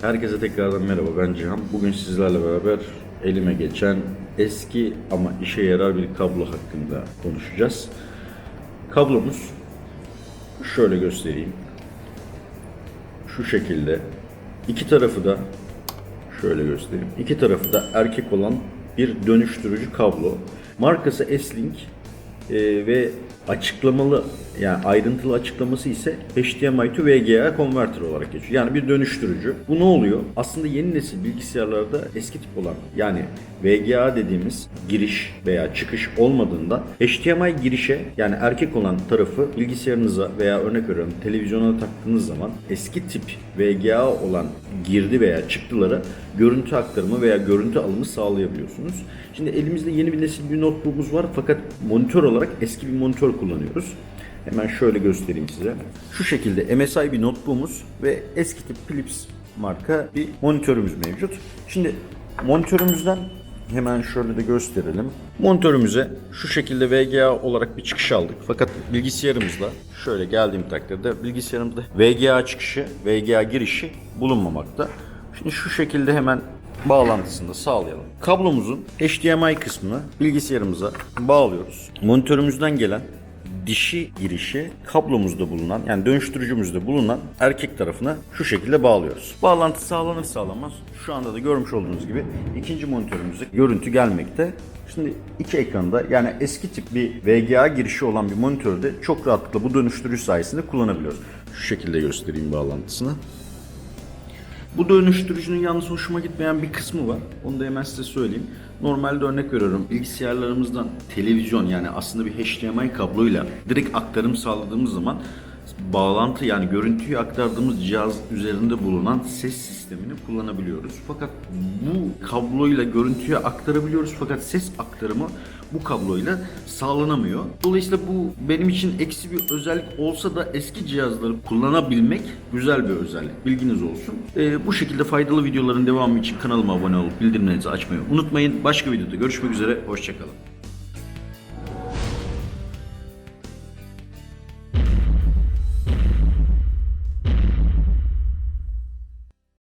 Herkese tekrardan merhaba ben Cihan. Bugün sizlerle beraber elime geçen eski ama işe yarar bir kablo hakkında konuşacağız. Kablomuz şöyle göstereyim. Şu şekilde. İki tarafı da şöyle göstereyim. İki tarafı da erkek olan bir dönüştürücü kablo. Markası S-Link e, ve açıklamalı yani ayrıntılı açıklaması ise HDMI to VGA converter olarak geçiyor. Yani bir dönüştürücü. Bu ne oluyor? Aslında yeni nesil bilgisayarlarda eski tip olan yani VGA dediğimiz giriş veya çıkış olmadığında HDMI girişe yani erkek olan tarafı bilgisayarınıza veya örnek veriyorum televizyona taktığınız zaman eski tip VGA olan girdi veya çıktılara görüntü aktarımı veya görüntü alımı sağlayabiliyorsunuz. Şimdi elimizde yeni bir nesil bir notebook'umuz var fakat monitör olarak eski bir monitör kullanıyoruz. Hemen şöyle göstereyim size. Şu şekilde MSI bir notebook'umuz ve eski tip Philips marka bir monitörümüz mevcut. Şimdi monitörümüzden hemen şöyle de gösterelim. Monitörümüze şu şekilde VGA olarak bir çıkış aldık. Fakat bilgisayarımızda şöyle geldiğim takdirde bilgisayarımda VGA çıkışı, VGA girişi bulunmamakta. Şimdi şu şekilde hemen bağlantısını da sağlayalım. Kablomuzun HDMI kısmını bilgisayarımıza bağlıyoruz. Monitörümüzden gelen dişi girişi kablomuzda bulunan yani dönüştürücümüzde bulunan erkek tarafına şu şekilde bağlıyoruz. Bağlantı sağlanır sağlanmaz şu anda da görmüş olduğunuz gibi ikinci monitörümüzde görüntü gelmekte. Şimdi iki ekranda yani eski tip bir VGA girişi olan bir monitörde çok rahatlıkla bu dönüştürücü sayesinde kullanabiliyoruz. Şu şekilde göstereyim bağlantısını. Bu dönüştürücünün yalnız hoşuma gitmeyen bir kısmı var. Onu da hemen size söyleyeyim. Normalde örnek veriyorum bilgisayarlarımızdan televizyon yani aslında bir HDMI kabloyla direkt aktarım sağladığımız zaman bağlantı yani görüntüyü aktardığımız cihaz üzerinde bulunan ses sistemini kullanabiliyoruz. Fakat bu kabloyla görüntüyü aktarabiliyoruz fakat ses aktarımı bu kabloyla sağlanamıyor. Dolayısıyla bu benim için eksi bir özellik olsa da eski cihazları kullanabilmek güzel bir özellik. Bilginiz olsun. Ee, bu şekilde faydalı videoların devamı için kanalıma abone olup bildirimlerinizi açmayı unutmayın. Başka videoda görüşmek üzere. Hoşçakalın.